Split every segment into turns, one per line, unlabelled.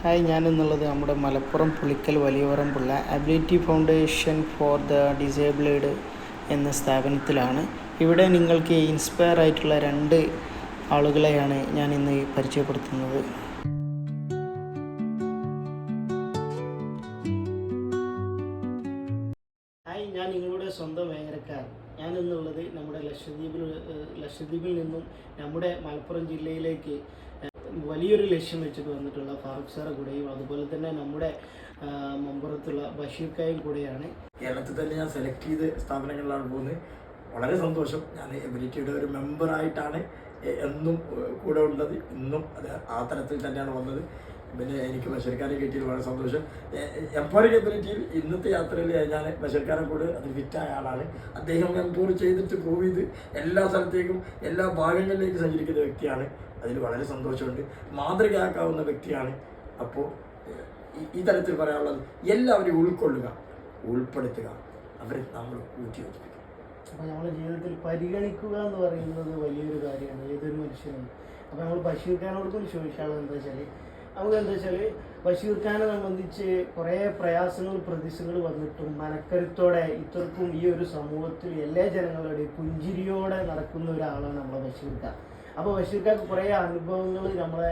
Hi ഞാൻ എന്നുള്ളത് നമ്മുടെ Malappuram Pulikkal വലിയവറമ്പുള്ള ability foundation for the disabled എന്ന സ്ഥാപനത്തിലാണ്. ഇവിടെ നിങ്ങൾക്ക് ഇൻസ്പയർ ആയിട്ടുള്ള രണ്ട് ആളുകളെയാണ് ഞാൻ ഇന്ന് പരിചയപ്പെടുത്തുന്നത്. ഹായ് ഞാൻ നിങ്ങളുടെ സ്വന്തം വേങ്ങരക്കാർ ഞാൻ എന്നുള്ളത് നമ്മുടെ ലക്ഷദ്വീപിൽ ലക്ഷദ്വീപിൽ നിന്നും നമ്മുടെ മലപ്പുറം ജില്ലയിലേക്ക് വലിയൊരു ലക്ഷ്യം വെച്ചിട്ട് വന്നിട്ടുള്ള ഫാറൂഖ് സാറ കൂടെയും അതുപോലെ തന്നെ നമ്മുടെ മമ്പുറത്തുള്ള ബഷീർ ബഷീർക്കായും കൂടെയാണ്.
കേരളത്തിൽ തന്നെ ഞാൻ സെലക്ട് ചെയ്ത് സ്ഥാപനങ്ങളിലാണ് പോകുന്നത്. വളരെ സന്തോഷം. ഞാൻ എബിലിറ്റിയുടെ ഒരു മെമ്പറായിട്ടാണ് എന്നും കൂടെ ഉള്ളത്. ഇന്നും അത് ആ തരത്തിൽ തന്നെയാണ് വന്നത്. പിന്നെ എനിക്ക് ബഷീർക്കാരെ കിട്ടിയത് വളരെ സന്തോഷം. എംപോറിംഗ് എബിലിറ്റിയിൽ ഇന്നത്തെ യാത്രയിൽ ഞാൻ ബഷീർക്കാരെ കൂടെ അത് ഫിറ്റായ ആളാണ്. അദ്ദേഹം എംപോർ ചെയ്തിട്ട് പ്രൂവ് ചെയ്ത് എല്ലാ സ്ഥലത്തേക്കും എല്ലാ ഭാഗങ്ങളിലേക്കും സഞ്ചരിക്കുന്ന വ്യക്തിയാണ് അതിൽ വളരെ സന്തോഷമുണ്ട്. മാതൃകയാക്കാവുന്ന വ്യക്തിയാണ് അപ്പോൾ ഈ- തരത്തിൽ പറയാനുള്ളത് എല്ലാവരെയും ഉൾക്കൊള്ളുക ഉൾപ്പെടുത്തുക അവരെ നമ്മൾ ഊറ്റി
അപ്പോൾ നമ്മുടെ ജീവിതത്തിൽ പരിഗണിക്കുക എന്ന് പറയുന്നത് വലിയൊരു കാര്യമാണ്. ഏതൊരു മനുഷ്യനും. അപ്പോൾ നമ്മൾ ബഷീർ ഖാനോട് കൂടി ചോദിക്കാനുള്ളത് എന്താ വെച്ചാൽ നമുക്ക് എന്താ വെച്ചാൽ ബഷീർ ഖാനെ സംബന്ധിച്ച് കുറേ പ്രയാസങ്ങൾ പ്രതിസന്ധകൾ വന്നിട്ടും മനക്കരുത്തോടെ ഇത്രക്കും ഈ ഒരു സമൂഹത്തിൽ എല്ലാ ജനങ്ങളുടെയും പുഞ്ചിരിയോടെ നടക്കുന്ന ഒരാളാണ് നമ്മുടെ ബഷീർ ഖാൻ അപ്പോൾ ബഷീർക്കാർക്ക് കുറെ അനുഭവങ്ങൾ നമ്മളെ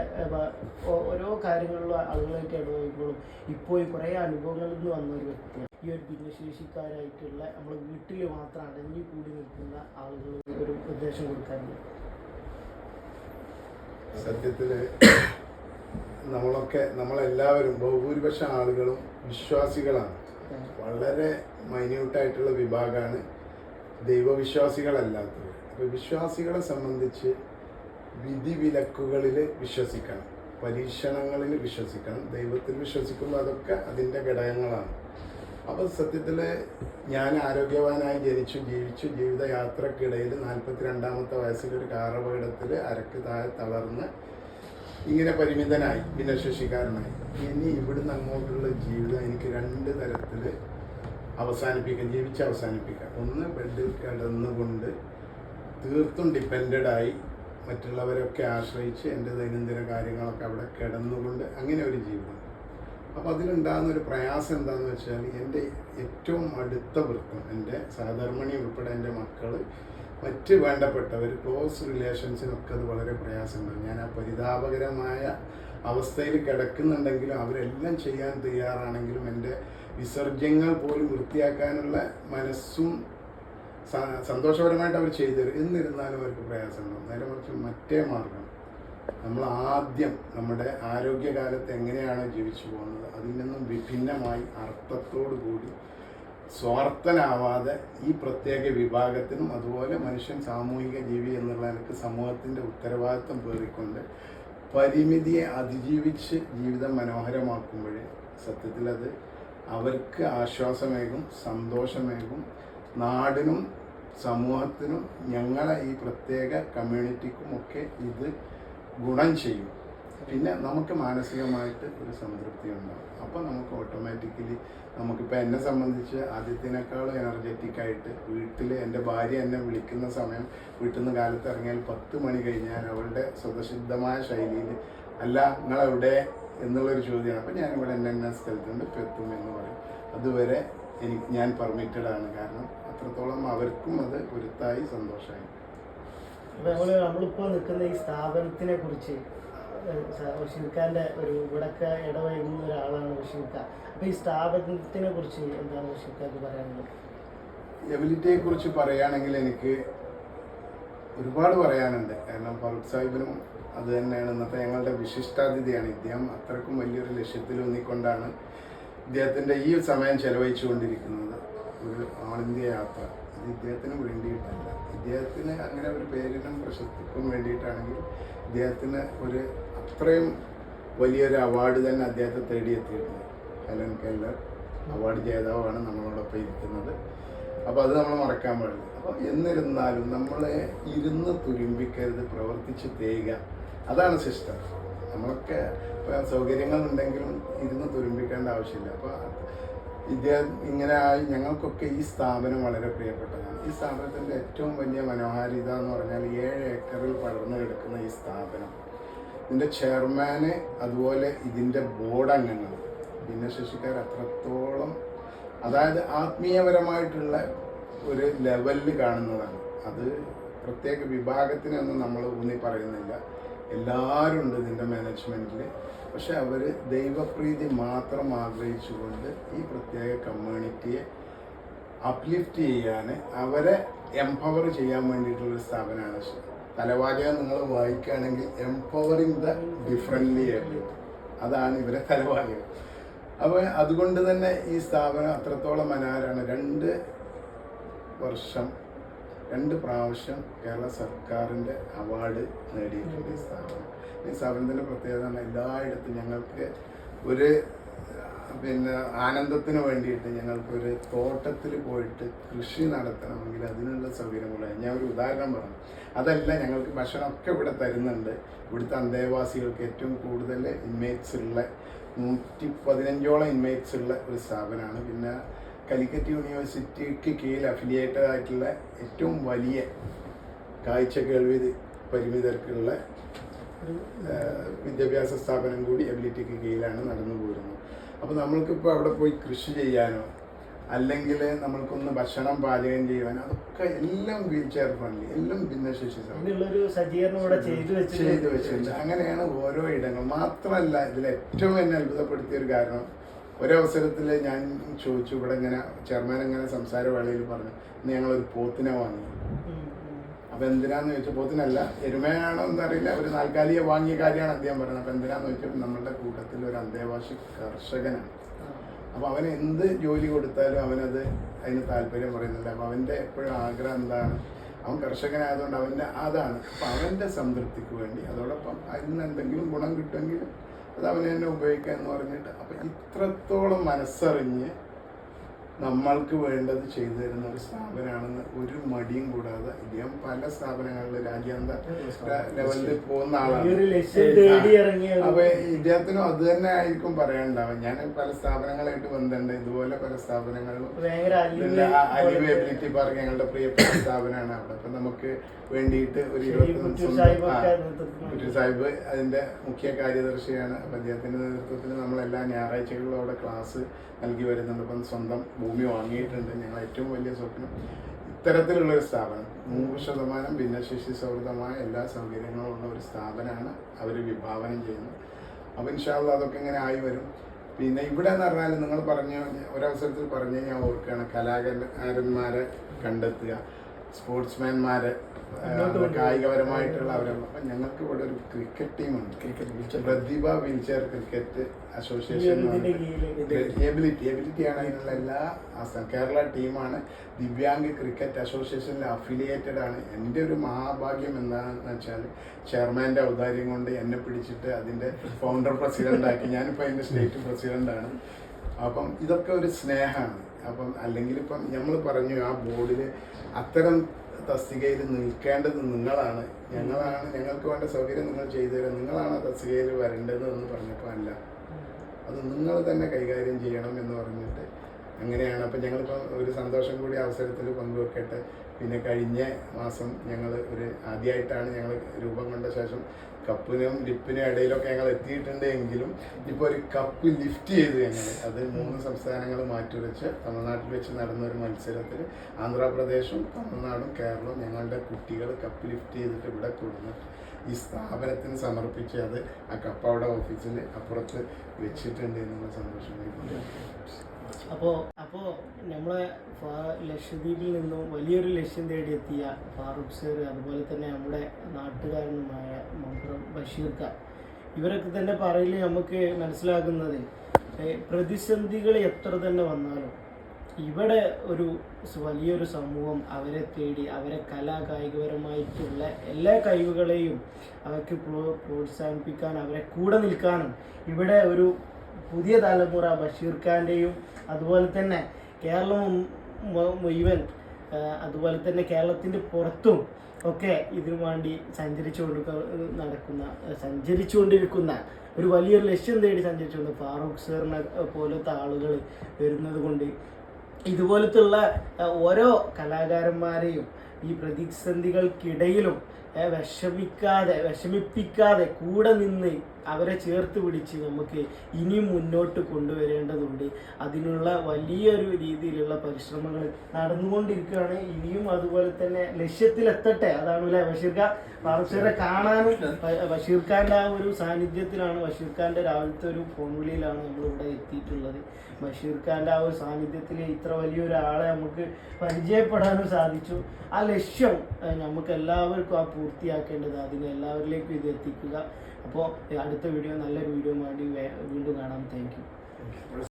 ഓരോ കാര്യങ്ങളിലും ആളുകളായിട്ട് അനുഭവിക്കുമ്പോഴും ഇപ്പോൾ ഈ കുറേ അനുഭവങ്ങളിൽ നിന്ന് വന്ന ഒരു വ്യക്തിയാണ്. ഈ ഒരു ഭിന്നശേഷിക്കാരായിട്ടുള്ള നമ്മൾ വീട്ടിൽ മാത്രം അടങ്ങി കൂടി നിൽക്കുന്ന ആളുകൾ ഒരു ഉപദേശം കൊടുക്കാറുണ്ട്.
സത്യത്തിൽ നമ്മളൊക്കെ നമ്മളെല്ലാവരും ബഹുഭൂരിപക്ഷം ആളുകളും വിശ്വാസികളാണ്. വളരെ മൈന്യൂട്ടായിട്ടുള്ള വിഭാഗമാണ് ദൈവവിശ്വാസികളല്ലാത്തത് അപ്പോൾ വിശ്വാസികളെ സംബന്ധിച്ച് വിധിവിലക്കുകളിൽ വിശ്വസിക്കണം. പരീക്ഷണങ്ങളിൽ വിശ്വസിക്കണം. ദൈവത്തിൽ വിശ്വസിക്കുമ്പോൾ അതൊക്കെ അതിന്റെ ഘടകങ്ങളാണ്. അപ്പോൾ സത്യത്തിൽ ഞാൻ ആരോഗ്യവാനായി ജനിച്ചു ജീവിച്ചു ജീവിതയാത്രക്കിടയിൽ നാൽപ്പത്തി രണ്ടാമത്തെ വയസ്സിൽ ഒരു കാറപകടത്തിൽ അരക്ക് താഴെ തളർന്ന് ഇങ്ങനെ പരിമിതനായി ഭിന്നശേഷിക്കാരനായി. ഇനി ഇവിടുന്ന് അങ്ങോട്ടുള്ള ജീവിതം എനിക്ക് രണ്ട് തരത്തിൽ അവസാനിപ്പിക്കാം ജീവിച്ച് അവസാനിപ്പിക്കാം. ഒന്ന് ബെഡിൽ കിടന്നുകൊണ്ട് തീർത്തും ഡിപ്പെൻഡായി മറ്റുള്ളവരൊക്കെ ആശ്രയിച്ച് എന്റെ ദൈനംദിന കാര്യങ്ങളൊക്കെ അവിടെ കിടന്നുകൊണ്ട് അങ്ങനെ ഒരു ജീവിതം. അപ്പോൾ അതിലുണ്ടാകുന്ന ഒരു പ്രയാസം എന്താണെന്ന് വെച്ചാൽ എന്റെ ഏറ്റവും അടുത്ത വൃത്തം എന്റെ സഹധർമ്മിണി ഉൾപ്പെടെ എന്റെ മക്കൾ മറ്റ് വേണ്ടപ്പെട്ടവർ ക്ലോസ് റിലേഷൻസിനൊക്കെ അത് വളരെ പ്രയാസമുണ്ട് ഞാൻ ആ പരിതാപകരമായ അവസ്ഥയിൽ കിടക്കുന്നുണ്ടെങ്കിലും അവരെല്ലാം ചെയ്യാൻ തയ്യാറാണെങ്കിലും എന്റെ വിസർജ്യങ്ങൾ പോലും വൃത്തിയാക്കാനുള്ള മനസ്സും സന്തോഷപരമായിട്ട് അവർ ചെയ്തു തരും. എന്നിരുന്നാലും അവർക്ക് പ്രയാസമുണ്ടാവും നേരെ മറിച്ച് മറ്റേ മാർഗം. നമ്മൾ ആദ്യം നമ്മുടെ ആരോഗ്യകാലത്ത് എങ്ങനെയാണ് ജീവിച്ചു പോകുന്നത് അതിൽ നിന്നും വിഭിന്നമായി അർത്ഥത്തോടു കൂടി സ്വാർത്ഥനാവാതെ ഈ പ്രത്യേക വിഭാഗത്തിനും അതുപോലെ മനുഷ്യൻ സാമൂഹിക ജീവി എന്നുള്ള നിലയ്ക്ക് സമൂഹത്തിന്റെ ഉത്തരവാദിത്വം പേറിക്കൊണ്ട് പരിമിതിയെ അതിജീവിച്ച് ജീവിതം മനോഹരമാക്കുമ്പോഴേ സത്യത്തിൽ അത് അവർക്ക് ആശ്വാസമേകും സന്തോഷമേകും നാടിനും സമൂഹത്തിനും ഞങ്ങളെ ഈ പ്രത്യേക കമ്മ്യൂണിറ്റിക്കും ഒക്കെ ഇത് ഗുണം ചെയ്യും. പിന്നെ നമുക്ക് മാനസികമായിട്ട് ഒരു സംതൃപ്തി ഉണ്ടാവും. അപ്പോൾ നമുക്ക് ഓട്ടോമാറ്റിക്കലി നമുക്കിപ്പോൾ എന്നെ സംബന്ധിച്ച് ആദ്യത്തിനേക്കാളും എനർജറ്റിക് ആയിട്ട് വീട്ടിൽ എന്റെ ഭാര്യ എന്നെ വിളിക്കുന്ന സമയം വീട്ടിൽ നിന്ന് കാലത്ത് ഇറങ്ങിയാൽ പത്ത് മണി കഴിഞ്ഞാൽ അവളുടെ സ്വതസിദ്ധമായ ശൈലിയിൽ അല്ല നിങ്ങളെവിടെ? എന്നുള്ളൊരു ചോദ്യമാണ്. അപ്പോൾ ഞാനിവിടെ എന്നെ സ്ഥലത്തുണ്ട് ഇപ്പോൾ എത്തും എന്ന് പറയും. അതുവരെ എനിക്ക് ഞാൻ പെർമിറ്റഡ് ആണ്. കാരണം അത്രത്തോളം അവർക്കും അത് ഒരുത്തായി സന്തോഷമായി.
നമ്മൾ നമ്മളിപ്പോൾ നിൽക്കുന്ന ഈ സ്ഥാപനത്തിനെ കുറിച്ച് ബഷീർ ഒരു ഇവിടൊക്കെ ഇടവഴുകുന്ന ഒരാളാണ് ഖാൻ അപ്പോൾ ഈ സ്ഥാപനത്തിനെ കുറിച്ച് എന്താണ് ഖാക്ക് പറയാനുള്ളത്?
എബിലിറ്റിയെ കുറിച്ച് പറയുകയാണെങ്കിൽ എനിക്ക് ഒരുപാട് പറയാനുണ്ട്. കാരണം ഫറൂഖ് സാഹിബിനും അത് തന്നെയാണ്. ഇന്നത്തെ ഞങ്ങളുടെ വിശിഷ്ടാതിഥിയാണ്. ഇദ്ദേഹം അത്രക്കും വലിയൊരു ലക്ഷ്യത്തിൽ ഊന്നിക്കൊണ്ടാണ് ഇദ്ദേഹത്തിന്റെ ഈ സമയം ചെലവഴിച്ചുകൊണ്ടിരിക്കുന്നത്. ഒരു ആൾ ഇന്ത്യ യാത്ര ഇത് ഇദ്ദേഹത്തിന് വേണ്ടിയിട്ടല്ല. ഇദ്ദേഹത്തിന് അങ്ങനെ ഒരു പേരിനും പ്രശസ്തിക്കും വേണ്ടിയിട്ടാണെങ്കിൽ ഇദ്ദേഹത്തിന് ഒരു അത്രയും വലിയൊരു അവാർഡ് തന്നെ അദ്ദേഹത്തെ തേടിയെത്തിയിട്ടുണ്ട്. ഹെലൻ കെല്ലർ അവാർഡ് ജേതാവാണ് നമ്മളോടൊപ്പം ഇരിക്കുന്നത്. അപ്പോൾ അത് നമ്മൾ മറക്കാൻ പാടില്ല. അപ്പോൾ എന്നിരുന്നാലും നമ്മളെ ഇരുന്ന് തുരുമ്പിക്കരുത് പ്രവർത്തിച്ച് തേയുക അതാണ് സിസ്റ്റം. നമ്മളൊക്കെ സൗകര്യങ്ങളുണ്ടെങ്കിലും ഇരുന്ന് തുരുമ്പിക്കേണ്ട ആവശ്യമില്ല. അപ്പോൾ ഇദ്ദേഹം ഇങ്ങനെ ആയി ഞങ്ങൾക്കൊക്കെ ഈ സ്ഥാപനം വളരെ പ്രിയപ്പെട്ടതാണ്. ഈ സ്ഥാപനത്തിന്റെ ഏറ്റവും വലിയ മനോഹാരിത എന്ന് പറഞ്ഞാൽ ഏഴ് ഏക്കറിൽ പടർന്നു കിടക്കുന്ന ഈ സ്ഥാപനം. ഇതിന്റെ ചെയർമാന് അതുപോലെ ഇതിന്റെ ബോർഡ് അംഗങ്ങൾ. ഭിന്നശേഷിക്കാർ അത്രത്തോളം അതായത് ആത്മീയപരമായിട്ടുള്ള ഒരു ലെവലിൽ കാണുന്നതാണ്. അത് പ്രത്യേക വിഭാഗത്തിനൊന്നും നമ്മൾ ഊന്നി പറയുന്നില്ല. എല്ലാവരും ഉണ്ട് ഇതിന്റെ മാനേജ്മെന്റിൽ പക്ഷെ അവർ ദൈവപ്രീതി മാത്രം ആഗ്രഹിച്ചുകൊണ്ട് ഈ പ്രത്യേക കമ്മ്യൂണിറ്റിയെ അപ്ലിഫ്റ്റ് ചെയ്യാൻ അവരെ എംപവർ ചെയ്യാൻ വേണ്ടിയിട്ടുള്ള സ്ഥാപനമാണ് തലവാചകം നിങ്ങൾ വായിക്കുകയാണെങ്കിൽ എംപവറിങ് ദ ഡിഫറെന്റ്ലി അതാണ് ഇവരെ തലവാചകം. അപ്പോൾ അതുകൊണ്ട് തന്നെ ഈ സ്ഥാപനം അത്രത്തോളം മനാരാണ് രണ്ട് വർഷം രണ്ട് പ്രാവശ്യം കേരള സർക്കാരിന്റെ അവാർഡ് നേടിയിട്ടുണ്ട് ഈ സ്ഥാപനം. ഈ സ്ഥാപനത്തിന്റെ പ്രത്യേകത എല്ലായിടത്തും ഞങ്ങൾക്ക് ഒരു പിന്നെ ആനന്ദത്തിന് വേണ്ടിയിട്ട് ഞങ്ങൾക്കൊരു തോട്ടത്തിൽ പോയിട്ട് കൃഷി നടത്തണമെങ്കിൽ അതിനുള്ള സൗകര്യമുള്ള ഞാൻ ഒരു ഉദാഹരണം പറഞ്ഞു. അതല്ല ഞങ്ങൾക്ക് ഭക്ഷണമൊക്കെ ഇവിടെ തരുന്നുണ്ട്. ഇവിടുത്തെ അന്തേവാസികൾക്ക് ഏറ്റവും കൂടുതൽ ഇൻമേറ്റ്സ് ഉള്ള നൂറ്റി പതിനഞ്ചോളം ഇൻമേറ്റ്സ് ഉള്ള ഒരു സ്ഥാപനമാണ്. പിന്നെ കാലിക്കറ്റ് യൂണിവേഴ്സിറ്റിക്ക് കീഴിൽ അഫിലിയേറ്റഡ് ആയിട്ടുള്ള ഏറ്റവും വലിയ കാഴ്ച കേൾവി പരിമിതർക്കുള്ള ഒരു വിദ്യാഭ്യാസ സ്ഥാപനം കൂടി എബിലിറ്റിക്ക് കീഴിലാണ് നടന്നു പോരുന്നത്. അപ്പോൾ നമ്മൾക്കിപ്പോൾ അവിടെ പോയി കൃഷി ചെയ്യാനോ അല്ലെങ്കിൽ നമ്മൾക്കൊന്ന് ഭക്ഷണം പാചകം ചെയ്യുവാനോ അതൊക്കെ എല്ലാം വീൽ ചെയർ ഫ്രണ്ട്ലി എല്ലാം ഭിന്നശേഷി
ചെയ്തു വെച്ചിട്ടുണ്ട്.
അങ്ങനെയാണ് ഓരോ ഇടങ്ങൾ മാത്രമല്ല ഇതിൽ ഏറ്റവും എന്നെ അത്ഭുതപ്പെടുത്തിയ ഒരു കാരണം ഒരവസരത്തിൽ ഞാൻ ചോദിച്ചു ഇവിടെ ഇങ്ങനെ ചെയർമാൻ ഇങ്ങനെ സംസാര വേളയിൽ പറഞ്ഞു ഇന്ന് ഞങ്ങളൊരു പോത്തിനെ വാങ്ങി. അപ്പൊ എന്തിനാന്ന് ചോദിച്ചാൽ പോത്തിനല്ല എരുമയാണോ എന്നറിയില്ല ഒരു നാൽക്കാലിയെ വാങ്ങിയ കാര്യമാണ് അദ്ദേഹം പറയുന്നത് അപ്പൊ എന്തിനാന്ന് ചോദിച്ചാൽ നമ്മളുടെ കൂട്ടത്തിൽ ഒരു അന്തേവാസി കർഷകനാണ്.
അപ്പോൾ
അപ്പൊ അവന് എന്ത് ജോലി കൊടുത്താലും അവനത് അതിന് താല്പര്യം പറയുന്നില്ല അപ്പൊ അവന്റെ എപ്പോഴും ആഗ്രഹം എന്താണ്? അവൻ കർഷകനായതുകൊണ്ട് അവന്റെ അതാണ്. അപ്പൊ അവന്റെ സംതൃപ്തിക്ക് വേണ്ടി അതോടൊപ്പം അതിൽ നിന്ന് എന്തെങ്കിലും ഗുണം കിട്ടുമെങ്കിൽ അത് അവനെന്നെ ഉപയോഗിക്കാന്ന് പറഞ്ഞിട്ട്. അപ്പൊ ഇത്രത്തോളം മനസ്സറിഞ്ഞ് നമ്മൾക്ക് വേണ്ടത് ചെയ്തു തരുന്ന ഒരു സ്ഥാപനമാണെന്ന് ഒരു മടിയും കൂടാതെ ഇദ്ദേഹം പല സ്ഥാപനങ്ങളിൽ രാജ്യാന്തര ലെവലിൽ പോകുന്ന ആളാണ്. അപ്പൊ ഇദ്ദേഹത്തിനും അത് തന്നെ ആയിരിക്കും പറയാനുണ്ടാവുക. ഞാൻ പല സ്ഥാപനങ്ങളായിട്ട് ബന്ധമുണ്ട്. ഇതുപോലെ പല സ്ഥാപനങ്ങളിലും അലിവേബിലിറ്റി പാർക്ക് ഞങ്ങളുടെ പ്രിയപ്പെട്ട സ്ഥാപനമാണ്. അവിടെ അപ്പൊ നമുക്ക് വേണ്ടിയിട്ട് ഒരു ഇരുപത്തി സാഹിബ് അതിന്റെ മുഖ്യ കാര്യദർശിയാണ്. അപ്പൊ അദ്ദേഹത്തിന്റെ നേതൃത്വത്തിൽ നമ്മൾ എല്ലാ ഞായറാഴ്ചകളിലും അവിടെ ക്ലാസ് നൽകി വരുന്നുണ്ട്. അപ്പം സ്വന്തം ഭൂമി വാങ്ങിയിട്ടുണ്ട്. ഞങ്ങൾ ഏറ്റവും വലിയ സ്വപ്നം ഇത്തരത്തിലുള്ള ഒരു സ്ഥാപനം. നൂറ് ശതമാനം ഭിന്നശേഷി സൗഹൃദമായ എല്ലാ സൗകര്യങ്ങളും ഉള്ള ഒരു സ്ഥാപനമാണ് അവർ വിഭാവനം ചെയ്യുന്നത്. അപ്പോൾ ഇൻഷാല്ല അതൊക്കെ ഇങ്ങനെ ആയി വരും. പിന്നെ ഇവിടെ എന്ന് പറഞ്ഞാൽ നിങ്ങൾ പറഞ്ഞ ഒരവസരത്തിൽ പറഞ്ഞ് ഞാൻ ഓർക്കുകയാണ് കലാകാരന്മാരെ കണ്ടെത്തുക. സ്പോർട്സ്മാൻമാരെ
മുന്നോട്ട്
കായികപരമായിട്ടുള്ള അവരെ അപ്പം ഞങ്ങൾക്ക് ഇവിടെ ഒരു ക്രിക്കറ്റ് ടീമുണ്ട്.
ക്രിക്കറ്റ്
പ്രതിഭ wheelchair cricket association ability ability ആണ് അതിനുള്ള എല്ലാ ആസ്ഥാനം കേരള ടീമാണ് ദിവ്യാംഗ് ക്രിക്കറ്റ് അസോസിയേഷനിൽ അഫിലിയേറ്റഡ് ആണ്. എന്റെ ഒരു മഹാഭാഗ്യം എന്താണെന്ന് വെച്ചാൽ ചെയർമാന്റെ ഔദാര്യം കൊണ്ട് എന്നെ പിടിച്ചിട്ട് അതിന്റെ ഫൗണ്ടർ പ്രസിഡന്റ് ആക്കി. ഞാനിപ്പോൾ അതിന്റെ സ്റ്റേറ്റ് പ്രസിഡന്റാണ് അപ്പം ഇതൊക്കെ ഒരു സ്നേഹമാണ്. അപ്പം അല്ലെങ്കിൽ ഇപ്പം നമ്മൾ പറഞ്ഞു ആ ബോർഡിൽ അത്തരം തസ്തികയിൽ നിൽക്കേണ്ടത് നിങ്ങളാണ്. ഞങ്ങളാണ് ഞങ്ങൾക്ക് വേണ്ട സൗകര്യം നിങ്ങൾ ചെയ്തു തരാം നിങ്ങളാണ് തസ്തികയിൽ വരേണ്ടത് എന്ന് പറഞ്ഞപ്പോൾ അല്ല. അത് നിങ്ങൾ തന്നെ കൈകാര്യം ചെയ്യണം എന്ന് പറഞ്ഞിട്ട് അങ്ങനെയാണ്. അപ്പം ഞങ്ങളിപ്പോൾ ഒരു സന്തോഷം കൂടി അവസരത്തിൽ പങ്കുവെക്കട്ടെ. പിന്നെ കഴിഞ്ഞ മാസം ഞങ്ങൾ ഒരു ആദ്യമായിട്ടാണ് ഞങ്ങൾ രൂപം കൊണ്ട ശേഷം കപ്പിനും ലിപ്പിനും ഇടയിലൊക്കെ ഞങ്ങൾ എത്തിയിട്ടുണ്ട് എങ്കിലും ഇപ്പോൾ ഒരു കപ്പ് ലിഫ്റ്റ് ചെയ്തു ഞങ്ങൾ അത് മൂന്ന് സംസ്ഥാനങ്ങൾ മാറ്റിവെച്ച് തമിഴ്നാട്ടിൽ വെച്ച് നടന്ന ഒരു മത്സരത്തിൽ ആന്ധ്രാപ്രദേശും തമിഴ്നാടും കേരളവും ഞങ്ങളുടെ കുട്ടികൾ കപ്പ് ലിഫ്റ്റ് ചെയ്തിട്ട് ഇവിടെ കൊടുന്നു ഈ സ്ഥാപനത്തിന് സമർപ്പിച്ച് അത് ആ കപ്പ് അവിടെ ഓഫീസിൽ അപ്പുറത്ത് വെച്ചിട്ടുണ്ട് എന്നുള്ള സന്തോഷം.
അപ്പോൾ അപ്പോൾ നമ്മളെ ലക്ഷദ്വീപിൽ നിന്നും വലിയൊരു ലക്ഷ്യം തേടിയെത്തിയ ഫാറൂഖ് സർ അതുപോലെ തന്നെ നമ്മുടെ നാട്ടുകാരനുമായ മന്ത്രം ബഷീർ ഇവരൊക്കെ തന്നെ പറയിൽ നമുക്ക് മനസ്സിലാകുന്നത് പ്രതിസന്ധികൾ എത്ര തന്നെ വന്നാലും ഇവിടെ ഒരു വലിയൊരു സമൂഹം അവരെ തേടി അവരെ കലാകായികപരമായിട്ടുള്ള എല്ലാ കഴിവുകളെയും അവർക്ക് പ്രോ- പ്രോത്സാഹിപ്പിക്കാൻ അവരെ കൂടെ നിൽക്കാനും ഇവിടെ ഒരു പുതിയ തലമുറ ബഷീർ ഖാന്റെയും അതുപോലെ തന്നെ കേരളം മുഴുവൻ അതുപോലെ തന്നെ കേരളത്തിന്റെ പുറത്തും ഒക്കെ ഇതിനു വേണ്ടി സഞ്ചരിച്ചുകൊണ്ട് നടക്കുന്ന സഞ്ചരിച്ചുകൊണ്ടിരിക്കുന്ന ഒരു വലിയൊരു ലക്ഷ്യം തേടി സഞ്ചരിച്ചുകൊണ്ട് ഫാറൂഖ് സാറിനെ പോലത്തെ ആളുകൾ വരുന്നത് കൊണ്ട് ഇതുപോലത്തുള്ള ഓരോ കലാകാരന്മാരെയും ഈ പ്രതിസന്ധികൾക്കിടയിലും വിഷമിക്കാതെ വിഷമിപ്പിക്കാതെ കൂടെ നിന്ന് അവരെ ചേർത്ത് പിടിച്ച് നമുക്ക് ഇനിയും മുന്നോട്ട് കൊണ്ടുവരേണ്ടതുണ്ട്. അതിനുള്ള വലിയൊരു രീതിയിലുള്ള പരിശ്രമങ്ങൾ നടന്നുകൊണ്ടിരിക്കുകയാണ്. ഇനിയും അതുപോലെ തന്നെ ലക്ഷ്യത്തിലെത്തട്ടെ. അതാണ് അല്ലേ ബഷീർ ഖാൻ കാണാനും ബഷീർ ഖാന്റെ ആ ഒരു സാന്നിധ്യത്തിലാണ് ബഷീർ ഖാന്റെ രാവിലത്തെ ഒരു ഫോൺ വിളിയിലാണ് നമ്മൾ ഇവിടെ എത്തിയിട്ടുള്ളത്. ബഷീർ ഖാന്റെ ആ ഒരു സാന്നിധ്യത്തിൽ ഇത്ര വലിയൊരാളെ നമുക്ക് പരിചയപ്പെടാനും സാധിച്ചു. ആ ലക്ഷ്യം നമുക്ക് എല്ലാവർക്കും ആ പൂർത്തിയാക്കേണ്ടത് അതിനെ എല്ലാവരിലേക്കും ഇത് എത്തിക്കുക. അപ്പോൾ അടുത്ത വീഡിയോ നല്ലൊരു വീഡിയോ വേണ്ടി വീണ്ടും കാണാം. താങ്ക്